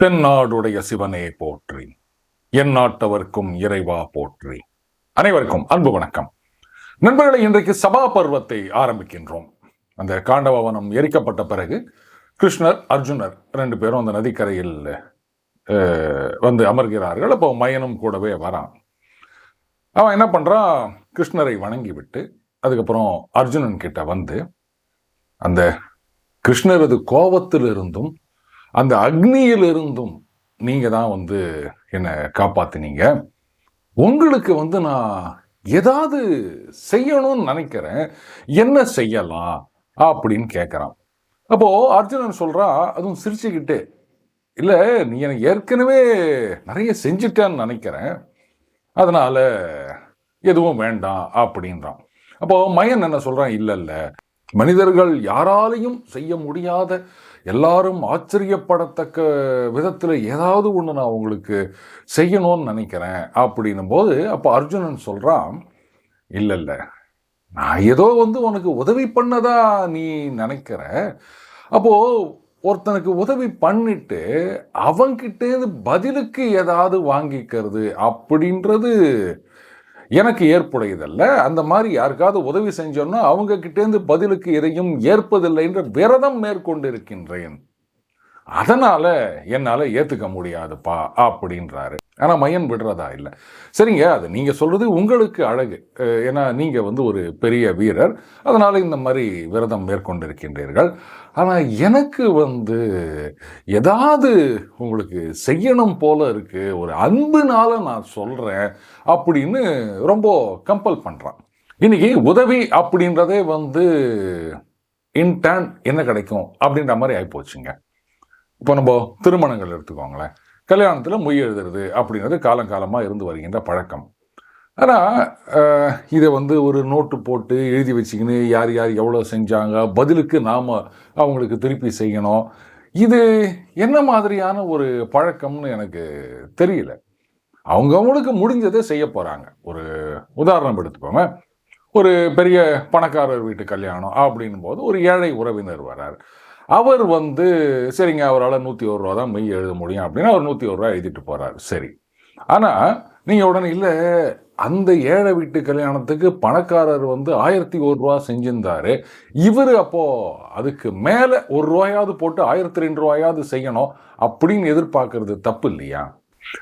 தென்னாடுடைய சிவனே போற்றி. என் நாட்டவர்க்கும் இறைவா போற்றி. அனைவருக்கும் அன்பு வணக்கம். நண்பர்களை இன்றைக்கு சபா பருவத்தை ஆரம்பிக்கின்றோம். அந்த காண்டவவனம் எரிக்கப்பட்ட பிறகு கிருஷ்ணர் அர்ஜுனர் ரெண்டு பேரும் அந்த நதிக்கரையில் வந்து அமர்கிறார்கள். அப்போ மயனும் கூடவே வரான். அவன் என்ன பண்ணுறான் கிருஷ்ணரை வணங்கி விட்டு அதுக்கப்புறம் அர்ஜுனன் கிட்ட வந்து அந்த கிருஷ்ணரது கோபத்திலிருந்தும் அந்த அக்னியிலிருந்தும் நீங்கள் தான் வந்து என்னை காப்பாற்றினீங்க உங்களுக்கு வந்து நான் ஏதாவது செய்யணும்னு நினைக்கிறேன். என்ன செய்யலாம்? அப்படின்னு கேட்குறான் அப்போ அர்ஜுனன் சொல்கிறா அதுவும் சிரிச்சுக்கிட்டு இல்லை நீ எனக்கு ஏற்கனவே நிறைய செஞ்சுட்டேன்னு நினைக்கிறேன். அதனால் எதுவும் வேண்டாம் அப்படின்றான். அப்போது மயன் என்ன சொல்கிறான் இல்லை இல்லை. மனிதர்கள் யாராலையும் செய்ய முடியாத எல்லாரும் ஆச்சரியப்படத்தக்க விதத்தில் ஏதாவது ஒன்று நான் உங்களுக்கு செய்யணும்னு நினைக்கிறேன் அப்படின்னும் போது அப்போ அர்ஜுனன் சொல்கிறான் இல்லை இல்லை. நான் ஏதோ வந்து உனக்கு உதவி பண்ணதா நீ நினைக்கிற. அப்போது ஒருத்தனுக்கு உதவி பண்ணிட்டு அவங்கிட்டேருந்து பதிலுக்கு ஏதாவது வாங்கிக்கிறது அப்படின்றது எனக்கு ஏற்புடையதல்ல. அந்த மாதிரி யாருக்காவது உதவி செஞ்சோன்னா அவங்க கிட்டேருந்து பதிலுக்கு எதையும் ஏற்பதில்லை என்ற விரதம் மேற்கொண்டிருக்கின்றேன். அதனால் என்னால் ஏற்றுக்க முடியாதுப்பா அப்படின்றாரு. ஆனால் மையன் விடுறதா இல்லை. சரிங்க அது நீங்கள் சொல்கிறது உங்களுக்கு அழகு. ஏன்னா நீங்கள் வந்து ஒரு பெரிய வீரர். அதனால் இந்த மாதிரி விரதம் மேற்கொண்டிருக்கின்றீர்கள். ஆனால் எனக்கு வந்து ஏதாவது உங்களுக்கு செய்யணும் போல இருக்குது ஒரு அன்புனால நான் சொல்கிறேன் அப்படின்னு ரொம்ப கம்பல் பண்ணுறான் இன்னைக்கு உதவி அப்படின்றதே வந்து இன்டர்ன் என்ன கிடைக்கும் அப்படின்ற மாதிரி ஆகிப்போச்சுங்க இப்போ நம்ம திருமணங்கள் எடுத்துக்கோங்களேன். கல்யாணத்தில் மொய் எழுதுறது அப்படின்றது காலங்காலமாக இருந்து வருகின்ற பழக்கம். ஆனால் இதை வந்து ஒரு நோட்டு போட்டு எழுதி வச்சுக்கின்னு யார் யார் எவ்வளோ செஞ்சாங்க பதிலுக்கு நாம் அவங்களுக்கு திருப்பி செய்யணும். இது என்ன மாதிரியான ஒரு பழக்கம்னு எனக்கு தெரியல. அவங்கவுங்களுக்கு முடிஞ்சதை செய்ய போகிறாங்க ஒரு உதாரணம் எடுத்துப்போங்க ஒரு பெரிய பணக்காரர் வீட்டு கல்யாணம் அப்படின்னும் போது ஒரு ஏழை உறவினர் வரார். அவர் வந்து சரிங்க அவரால் நூற்றி ஒரு ரூபா தான் மெய் எழுத முடியும் அப்படின்னு அவர் நூற்றி ஒரு ரூபா எழுதிட்டு போகிறார் சரி. ஆனால் நீங்கள் உடனே இல்லை அந்த ஏழை வீட்டு கல்யாணத்துக்கு பணக்காரர் வந்து ஆயிரத்தி ஒரு ரூபா செஞ்சிருந்தாரு. இவர் அப்போது அதுக்கு மேலே ஒரு ரூபாயாவது போட்டு ஆயிரத்தி ரெண்டு ரூபாயாவது செய்யணும் அப்படின்னு எதிர்பார்க்கறது தப்பு இல்லையா?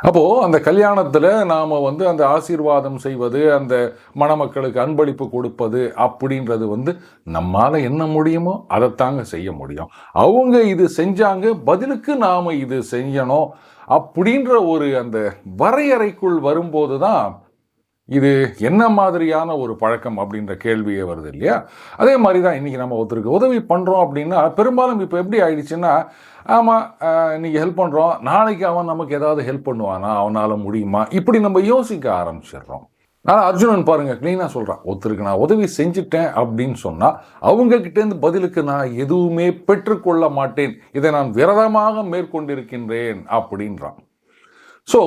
அப்போது அந்த கல்யாணத்தில் நாம் வந்து அந்த ஆசீர்வாதம் செய்வது அந்த மணமக்களுக்கு அன்பளிப்பு கொடுப்பது அப்படின்றது வந்து நம்மால் என்ன முடியுமோ அதைத்தாங்க செய்ய முடியும். அவங்க இது செஞ்சாங்க பதிலுக்கு நாம் இது செய்யணும் அப்படின்ற ஒரு அந்த வரையறைக்குள் வரும்போது தான் இது என்ன மாதிரியான ஒரு பழக்கம் அப்படின்ற கேள்வியே வருது இல்லையா? அதே மாதிரி தான் இன்றைக்கி நம்ம ஒருத்தருக்கு உதவி பண்ணுறோம் அப்படின்னா பெரும்பாலும் இப்போ எப்படி ஆயிடுச்சுன்னா ஆமாம் இன்றைக்கி ஹெல்ப் பண்ணுறோம் நாளைக்கு அவன் நமக்கு ஏதாவது ஹெல்ப் பண்ணுவானா? அவனால் முடியுமா? இப்படி நம்ம யோசிக்க ஆரம்பிச்சிடுறோம். ஆனால் அர்ஜுனன் பாருங்க க்ளீனாக சொல்கிறான் ஒருத்தருக்கு நான் உதவி செஞ்சுட்டேன் அப்படின்னு சொன்னால் அவங்கக்கிட்டேருந்து பதிலுக்கு நான் எதுவுமே பெற்றுக்கொள்ள மாட்டேன். இதை நான் விரதமாக மேற்கொண்டிருக்கின்றேன் அப்படின்றான். ஸோ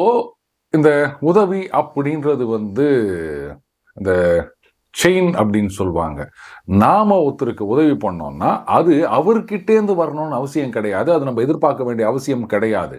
இந்த உதவி அப்படின்றது வந்து இந்த செயின் அப்படின்னு சொல்லுவாங்க. நாம ஒருத்தருக்கு உதவி பண்ணோம்னா அது அவர்கிட்டேருந்து வரணும்னு அவசியம் கிடையாது. அது நம்ம எதிர்பார்க்க வேண்டிய அவசியம் கிடையாது.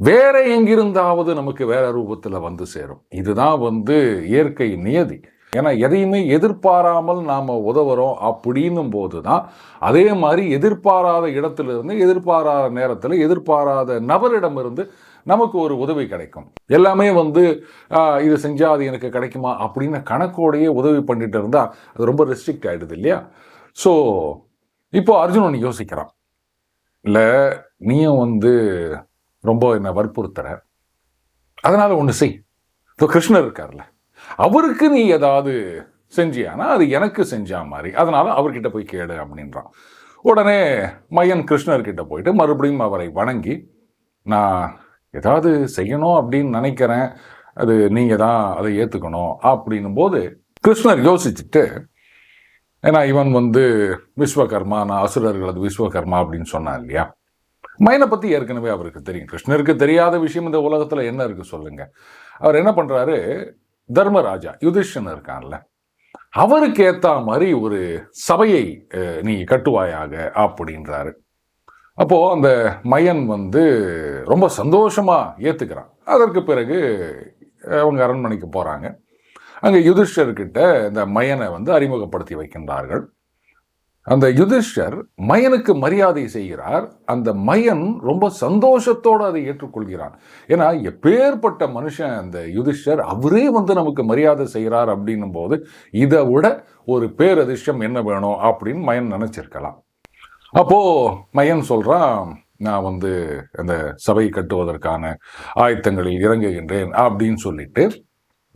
வேற எங்கிருந்தாவது நமக்கு வேற ரூபத்தில் வந்து சேரும். இதுதான் வந்து இயற்கை நியதி. ஏன்னா எதையுமே எதிர்பாராமல் நாம் உதவுறோம் அப்படின்னும் போது தான் அதே மாதிரி எதிர்பாராத இடத்திலிருந்து எதிர்பாராத நேரத்தில் எதிர்பாராத நபரிடமிருந்து நமக்கு ஒரு உதவி கிடைக்கும். எல்லாமே வந்து இது செஞ்சால் அது எனக்கு கிடைக்குமா? அப்படின்னு கணக்கோடையே உதவி பண்ணிட்டு இருந்தால் அது ரொம்ப ரெஸ்ட்ரிக்ட் ஆயிடுது இல்லையா? ஸோ இப்போ அர்ஜுனன் யோசிக்கிறான். இல்லை நீயும் வந்து ரொம்ப என்னை வற்புறுத்துற. அதனால் ஒன்று செய். இப்போ கிருஷ்ணர் இருக்கார்ல. அவருக்கு நீ ஏதாவது செஞ்சியானா அது எனக்கு செஞ்சா மாதிரி. அதனால் அவர்கிட்ட போய் கேடு அப்படின்றான். உடனே மையன் கிருஷ்ணர்கிட்ட போயிட்டு மறுபடியும் அவரை வணங்கி நான் ஏதாவது செய்யணும் அப்படின்னு நினைக்கிறேன். அது நீங்கள் தான் அதை ஏற்றுக்கணும் அப்படின்னும் போது கிருஷ்ணர் யோசிச்சுட்டு ஏன்னா இவன் வந்து விஸ்வகர்மா நான் அசுரர்களது விஸ்வகர்மா அப்படின்னு சொன்னான் இல்லையா? மைனை பற்றி ஏற்கனவே அவருக்கு தெரியும். கிருஷ்ணருக்கு தெரியாத விஷயம் இந்த உலகத்தில் என்ன இருக்குது சொல்லுங்கள் அவர் என்ன பண்ணுறாரு தர்மராஜா யுதிஷ்டன் இருக்கான்ல. அவருக்கு ஏற்ற மாதிரி ஒரு சபையை நீ கட்டுவாயாக அப்படின்றாரு. அப்போது அந்த மயன் வந்து ரொம்ப சந்தோஷமாக ஏற்றுக்கிறான் அதற்கு பிறகு அவங்க அரண்மனைக்கு போகிறாங்க அங்கே யுதிஷ்டர்கிட்ட இந்த மயனை வந்து அறிமுகப்படுத்தி வைக்கின்றார்கள். அந்த யுதிஷ்டர் மயனுக்கு மரியாதை செய்கிறார். அந்த மயன் ரொம்ப சந்தோஷத்தோடு அதை ஏற்றுக்கொள்கிறான். ஏன்னா எப்பேற்பட்ட மனுஷன் அந்த யுதிஷ்டர் அவரே வந்து நமக்கு மரியாதை செய்கிறார் அப்படின்னும் போது இதை விட ஒரு பேரதிர்ஷ்டம் என்ன வேணும் அப்படின்னு மயன் நினச்சிருக்கலாம். அப்போது மையன் சொல்கிறான் நான் வந்து அந்த சபை கட்டுவதற்கான ஆயத்தங்களில் இறங்குகின்றேன் அப்படின்னு சொல்லிட்டு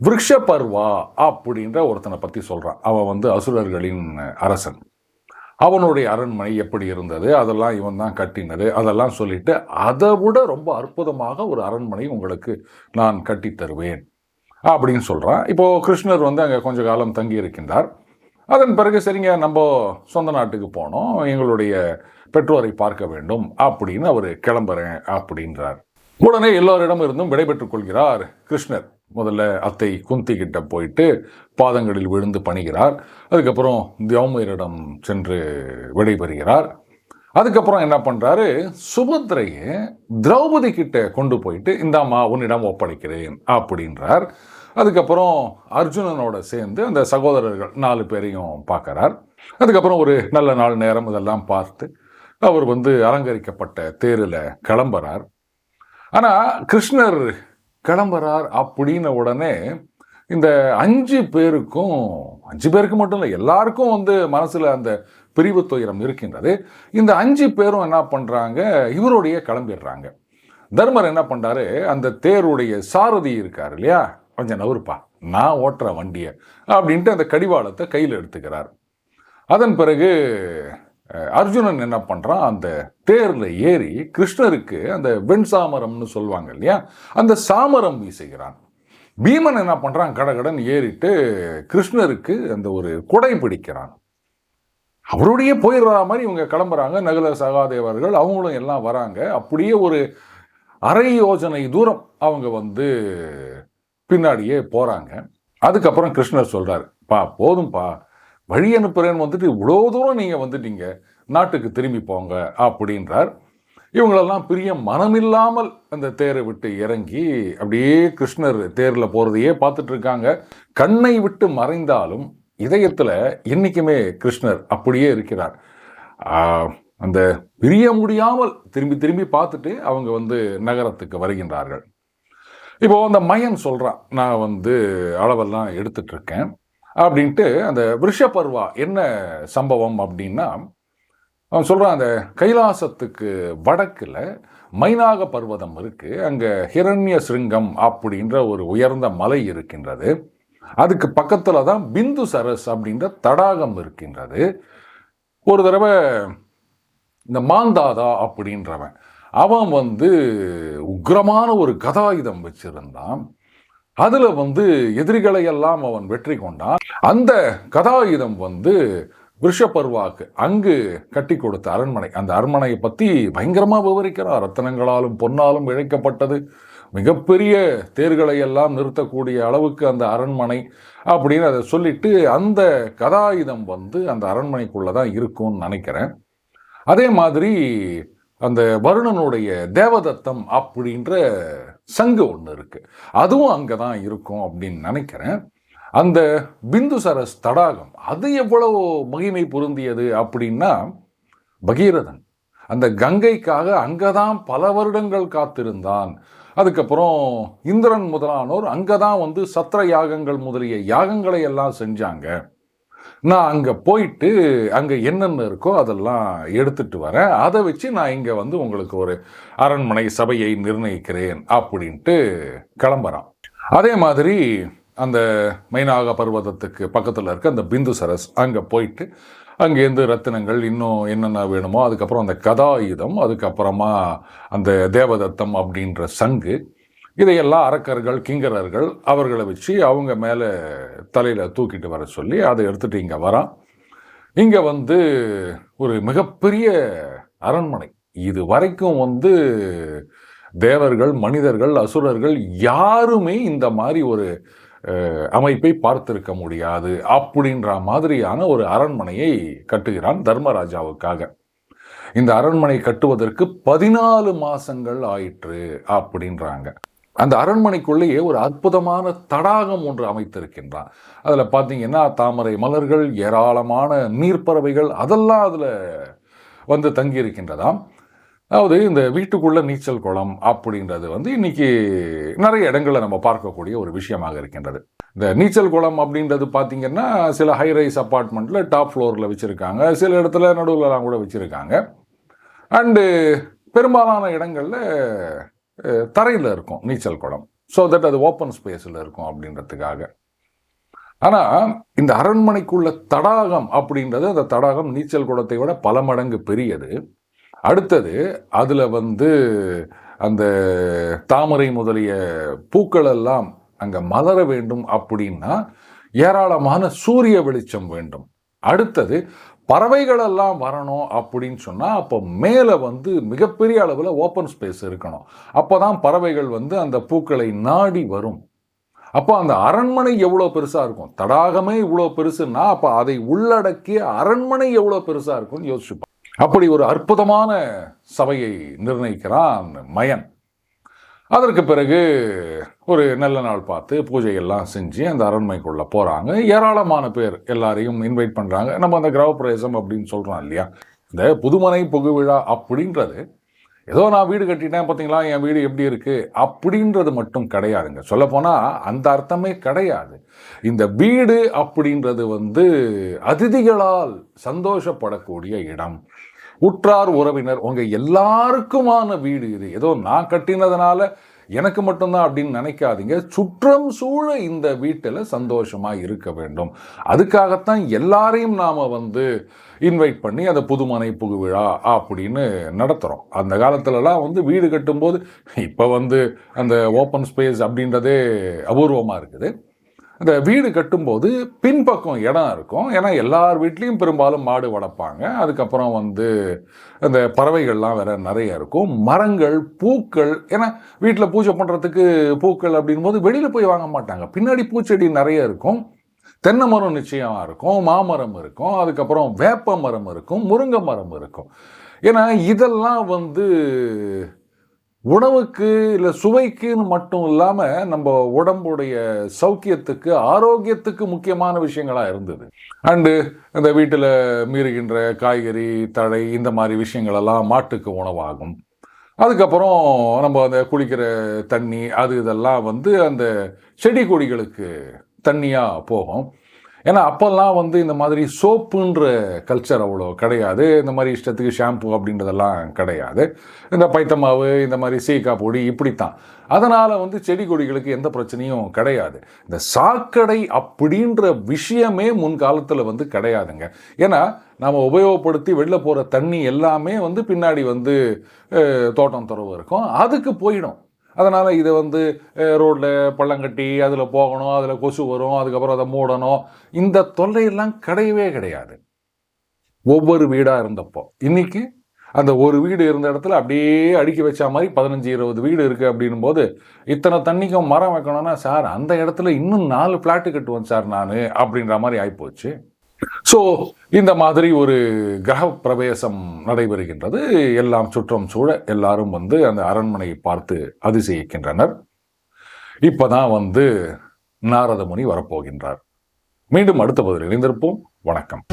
விருஷபர்வா அப்படின்ற ஒருத்தனை பற்றி சொல்கிறான் அவன் வந்து அசுரர்களின் அரசன். அவனுடைய அரண்மனை எப்படி இருந்தது? அதெல்லாம் இவன் தான் கட்டினது. அதெல்லாம் சொல்லிட்டு அதை விட ரொம்ப அற்புதமாக ஒரு அரண்மனை உங்களுக்கு நான் கட்டி தருவேன் அப்படின்னு சொல்கிறான் இப்போது கிருஷ்ணர் வந்து அங்கே கொஞ்ச காலம் தங்கி இருக்கின்றார் அதன் பிறகு சரிங்க நம்ம சொந்த நாட்டுக்கு போனோம். எங்களுடைய பெற்றோரை பார்க்க வேண்டும் அப்படின்னு அவர் கிளம்புறேன் அப்படின்றார். உடனே எல்லோரிடம் இருந்தும் விடைபெற்றுக் கொள்கிறார் கிருஷ்ணர். முதல்ல அத்தை குந்தி கிட்ட போயிட்டு பாதங்களில் விழுந்து பணிகிறார். அதுக்கப்புறம் தியோமயரிடம் சென்று விடைபெறுகிறார். அதுக்கப்புறம் என்ன பண்ணுறாரு சுபத்ரையை திரௌபதி கிட்ட கொண்டு போயிட்டு இந்தாம்மா உன்னிடம் ஒப்படைக்கிறேன் அப்படின்றார். அதுக்கப்புறம் அர்ஜுனனோட சேர்ந்து அந்த சகோதரர்கள் நாலு பேரையும் பார்க்குறார். அதுக்கப்புறம் ஒரு நல்ல நாள் நேரம் இதெல்லாம் பார்த்து அவர் வந்து அலங்கரிக்கப்பட்ட தேரில் கிளம்புறார். ஆனால் கிருஷ்ணர் கிளம்புறார் அப்படின்ன உடனே இந்த அஞ்சு பேருக்கும் அஞ்சு பேருக்கு மட்டும் இல்லை எல்லாருக்கும் வந்து மனசில் அந்த பிரிவு துயரம் இருக்கின்றது. இந்த அஞ்சு பேரும் என்ன பண்ணுறாங்க இவருடைய கிளம்பிடுறாங்க. தர்மர் என்ன பண்ணுறாரு அந்த தேருடைய சாரதி இருக்கார் இல்லையா? கொஞ்சம் நவருப்பா. நான் ஓட்டுற வண்டியை அப்படின்ட்டு அந்த கடிவாளத்தை கையில் எடுத்துக்கிறார். அதன் பிறகு அர்ஜுனன் என்ன பண்ணுறான் அந்த தேரில் ஏறி கிருஷ்ணருக்கு அந்த வெண் சாமரம்னு சொல்லுவாங்க இல்லையா? அந்த சாமரம் வீசுகிறான். பீமன் என்ன பண்ணுறான் கடகடன் ஏறிட்டு கிருஷ்ணருக்கு அந்த ஒரு குடை பிடிக்கிறான். அவருடைய போயிடுற மாதிரி இவங்க கிளம்புறாங்க. நகுல சகாதேவர்கள் அவங்களும் எல்லாம் வராங்க. அப்படியே ஒரு அரை யோஜனை தூரம் அவங்க வந்து பின்னாடியே போகிறாங்க அதுக்கப்புறம் கிருஷ்ணர் சொல்றாரு பா போதும்பா. வழி அனுப்புகிறேன்னு வந்துட்டு இவ்வளோ தூரம் நீங்கள் வந்துட்டீங்க. நாட்டுக்கு திரும்பி போங்க அப்படின்றார். இவங்களெல்லாம் பிரிய மனமில்லாமல் அந்த தேரை விட்டு இறங்கி அப்படியே கிருஷ்ணர் தேரில் போகிறதையே பார்த்துட்டு இருக்காங்க கண்ணை விட்டு மறைந்தாலும் இதயத்தில் என்றைக்குமே கிருஷ்ணர் அப்படியே இருக்கிறார். அந்த பிரிய முடியாமல் திரும்பி திரும்பி பார்த்துட்டு அவங்க வந்து நகரத்துக்கு வருகின்றார்கள். இப்போது அந்த மயன் சொல்கிறான் நான் வந்து அளவெல்லாம் எடுத்துட்ருக்கேன் அப்படின்ட்டு அந்த விஷபர்வா என்ன சம்பவம் அப்படின்னா அவன் சொல்கிறான் அந்த கைலாசத்துக்கு வடக்கில் மைனாக பர்வதம் இருக்குது அங்கே ஹிரண்ய சிருங்கம் அப்படின்ற ஒரு உயர்ந்த மலை இருக்கின்றது. அதுக்கு பக்கத்தில் தான் பிந்து சரஸ் அப்படின்ற தடாகம் இருக்கின்றது. ஒரு தடவை இந்த மாந்தாதா அப்படின்றவன் அவன் வந்து உக்கிரமான ஒரு கதாயுதம் வச்சிருந்தான். அதில் வந்து எதிரிகளையெல்லாம் அவன் வெற்றி கொண்டான். அந்த கதாயுதம் வந்து விஷபர்வாக்கு அங்கு கட்டி கொடுத்த அரண்மனை. அந்த அரண்மனையை பற்றி பயங்கரமாக விவரிக்கிறார். ரத்தனங்களாலும் பொன்னாலும் இழைக்கப்பட்டது. மிகப்பெரிய தேர்களை எல்லாம் நிறுத்தக்கூடிய அளவுக்கு அந்த அரண்மனை அப்படின்னு அதை சொல்லிட்டு அந்த கதாயுதம் வந்து அந்த அரண்மனைக்குள்ளே தான் இருக்கும்னு நினைக்கிறேன். அதே மாதிரி அந்த வருணனுடைய தேவதத்தம் அப்படின்ற சங்கு ஒன்று இருக்குது அதுவும் அங்கே தான் இருக்கும் அப்படின்னு நினைக்கிறேன். அந்த பிந்துசரஸ் தடாகம் அது எவ்வளோ மகிமை பொருந்தியது அப்படின்னா பகீரதன் அந்த கங்கைக்காக அங்கே தான் பல வருடங்கள் காத்திருந்தான். அதுக்கப்புறம் இந்திரன் முதலானோர் அங்கே தான் வந்து சத்திர யாகங்கள் முதலிய யாகங்களை எல்லாம் செஞ்சாங்க. நான் அங்கே போயிட்டு அங்கே என்னென்ன இருக்கோ அதெல்லாம் எடுத்துட்டு வரேன். அதை வச்சு நான் இங்கே வந்து உங்களுக்கு ஒரு அரண்மனை சபையை நிர்ணயிக்கிறேன் அப்படின்ட்டு கிளம்புறான். அதே மாதிரி அந்த மைனாக பர்வதத்துக்கு பக்கத்தில் இருக்க அந்த பிந்து சரஸ் அங்கே போயிட்டு அங்கேருந்து ரத்தினங்கள் இன்னும் என்னென்ன வேணுமோ அதுக்கப்புறம் அந்த கதாயுதம் அதுக்கப்புறமா அந்த தேவதத்தம் அப்படின்ற சங்கு இதையெல்லாம் அரக்கர்கள் கிங்கரர்கள் அவர்களை வச்சு அவங்க மேலே தலையில் தூக்கிட்டு வர சொல்லி அதை எடுத்துகிட்டு இங்கே வரான். இங்கே வந்து ஒரு மிகப்பெரிய அரண்மனை. இது வரைக்கும் வந்து தேவர்கள் மனிதர்கள் அசுரர்கள் யாருமே இந்த மாதிரி ஒரு அமைப்பை பார்த்திருக்க முடியாது அப்படின்ற மாதிரியான ஒரு அரண்மனையை கட்டுகிறான் தர்மராஜாவுக்காக. இந்த அரண்மனை கட்டுவதற்கு பதினாலு மாதங்கள் ஆயிற்று அப்படின்றாங்க. அந்த அரண்மனைக்குள்ளேயே ஒரு அற்புதமான தடாகம் ஒன்று அமைத்திருக்கின்றான். அதில் பார்த்தீங்கன்னா தாமரை மலர்கள் ஏராளமான நீர்ப்பறவைகள் அதெல்லாம் அதில் வந்து தங்கி இருக்கின்றதாம் அதாவது இந்த வீட்டுக்குள்ள நீச்சல் குளம் அப்படின்றது வந்து இன்னைக்கு நிறைய இடங்களில் நம்ம பார்க்கக்கூடிய ஒரு விஷயமாக இருக்கின்றது. இந்த நீச்சல் குளம் அப்படின்றது பார்த்தீங்கன்னா சில ஹைரைஸ் அப்பார்ட்மெண்ட்டில் டாப் ஃப்ளோரில் வச்சுருக்காங்க. சில இடத்துல நடுவில்லாம் கூட வச்சுருக்காங்க. அண்டு பெரும்பாலான இடங்களில் தரையில் இருக்கும் நீச்சல் குளம். ஸோ தட் அது ஓப்பன் ஸ்பேஸில் இருக்கும் அப்படின்றதுக்காக. ஆனால் இந்த அரண்மனைக்குள்ள தடாகம் அப்படின்றது அந்த தடாகம் நீச்சல் குளத்தை விட பல மடங்கு பெரியது. அடுத்தது அதில் வந்து அந்த தாமரை முதலிய பூக்கள் எல்லாம் அங்கே மலர வேண்டும் அப்படின்னா ஏராளமான சூரிய வெளிச்சம் வேண்டும். அடுத்தது பறவைகளெல்லாம் வரணும் அப்படின்னு சொன்னால் அப்போ மேலே வந்து மிகப்பெரிய அளவில் ஓப்பன் ஸ்பேஸ் இருக்கணும். அப்போ தான் பறவைகள் வந்து அந்த பூக்களை நாடி வரும். அப்போ அந்த அரண்மனை எவ்வளோ பெருசாக இருக்கும்? தடாகமே இவ்வளோ பெருசுன்னா அப்போ அதை உள்ளடக்கிய அரண்மனை எவ்வளோ பெருசாக இருக்கும்னு யோசிச்சுப்பான் அப்படி ஒரு அற்புதமான சபையை நிர்ணயிக்கிறான் மயன். அதற்கு பிறகு ஒரு நல்ல நாள் பார்த்து பூஜையெல்லாம் செஞ்சு அந்த அரண்மைக்குள்ளே போகிறாங்க ஏராளமான பேர் எல்லாரையும் இன்வைட் பண்ணுறாங்க நம்ம அந்த கிரகப்பிரவேசம் அப்படின்னு சொல்கிறோம் இல்லையா? இந்த புதுமனை புகுவிழா அப்படின்றது ஏதோ நான் வீடு கட்டிட்டேன் பார்த்தீங்களா? என் வீடு எப்படி இருக்குது அப்படின்றது மட்டும் கிடையாதுங்க. சொல்லப்போனால் அந்த அர்த்தமே கிடையாது. இந்த வீடு அப்படின்றது வந்து அதிதிகளால் சந்தோஷப்படக்கூடிய இடம். உற்றார் உறவினர் உங்கள் எல்லாருக்குமான வீடு இது. ஏதோ நான் கட்டினதுனால எனக்கு மட்டும்தான் அப்படின்னு நினைக்காதீங்க. சுற்றம் சூழ இந்த வீட்டில் சந்தோஷமாக இருக்க வேண்டும். அதுக்காகத்தான் எல்லாரையும் நாம் வந்து இன்வைட் பண்ணி அந்த புதுமனை புகு விழா அப்படின்னு நடத்துகிறோம் அந்த காலத்துலலாம் வந்து வீடு கட்டும்போது இப்போ வந்து அந்த ஓப்பன் ஸ்பேஸ் அப்படின்றதே அபூர்வமாக இருக்குது. இந்த வீடு கட்டும்போது பின்பக்கம் இடம் இருக்கும். ஏன்னா எல்லார் வீட்லேயும் பெரும்பாலும் மாடு வளர்ப்பாங்க. அதுக்கப்புறம் வந்து அந்த பறவைகள்லாம் வேற நிறைய இருக்கும். மரங்கள் பூக்கள் ஏன்னா வீட்டில் பூஜை பண்ணுறதுக்கு பூக்கள் அப்படின் போது வெளியில் போய் வாங்க மாட்டாங்க. பின்னாடி பூச்செடி நிறைய இருக்கும். தென்னை மரம் நிச்சயமாக இருக்கும். மாமரம் இருக்கும். அதுக்கப்புறம் வேப்ப மரம் இருக்கும். முருங்கை மரம் இருக்கும். ஏன்னா இதெல்லாம் வந்து உணவுக்கு இல்லை சுவைக்குன்னு மட்டும் இல்லாமல் நம்ம உடம்புடைய சௌக்கியத்துக்கு ஆரோக்கியத்துக்கு முக்கியமான விஷயங்களாக இருந்தது. அண்டு இந்த வீட்டில் மீறுகின்ற காய்கறி தழை இந்த மாதிரி விஷயங்களெல்லாம் மாட்டுக்கு உணவாகும். அதுக்கப்புறம் நம்ம அந்த குளிக்கிற தண்ணி அது இதெல்லாம் வந்து அந்த செடி கொடிகளுக்கு தண்ணியாக போகும். ஏன்னா அப்போல்லாம் வந்து இந்த மாதிரி சோப்புன்ற கல்ச்சர் அவ்வளோ கிடையாது. இந்த மாதிரி இஷ்டத்துக்கு ஷாம்பு அப்படின்றதெல்லாம் கிடையாது. இந்த பைத்தமாவு இந்த மாதிரி சீக்கா பொடி இப்படித்தான். அதனால் வந்து செடி கொடிகளுக்கு எந்த பிரச்சனையும் கிடையாது. இந்த சாக்கடை அப்படின்ற விஷயமே முன்காலத்தில் வந்து கிடையாதுங்க. ஏன்னா நாம் உபயோகப்படுத்தி வெளில போகிற தண்ணி எல்லாமே வந்து பின்னாடி வந்து தோட்டம் துறவு இருக்கும். அதுக்கு போயிடும். அதனால் இதை வந்து ரோட்டில் பள்ளம் கட்டி அதில் போகணும் அதில் கொசு வரும் அதுக்கப்புறம் அதை மூடணும். இந்த தொல்லையெல்லாம் கிடையவே கிடையாது. ஒவ்வொரு வீடாக இருந்தப்போ. இன்னைக்கு அந்த ஒரு வீடு இருந்த இடத்துல அப்படியே அடுக்கி வச்ச மாதிரி பதினஞ்சு இருபது வீடு இருக்குது அப்படின்னும் போது இத்தனை தண்ணிக்கும் மரம் வைக்கணும்னா சார் அந்த இடத்துல இன்னும் நாலு ஃப்ளாட்டு கட்டுவேன் சார் நான் அப்படின்ற மாதிரி ஆகிப்போச்சு ஸோ இந்த மாதிரி ஒரு கிரக பிரவேசம் நடைபெறுகின்றது. எல்லாம் சுற்றம் சூழ எல்லாரும் வந்து அந்த அரண்மனையை பார்த்து அதிசயிக்கின்றனர். இப்பதான் வந்து நாரதமுனி வரப்போகின்றார். மீண்டும் அடுத்த பதில் இணைந்திருப்போம். வணக்கம்.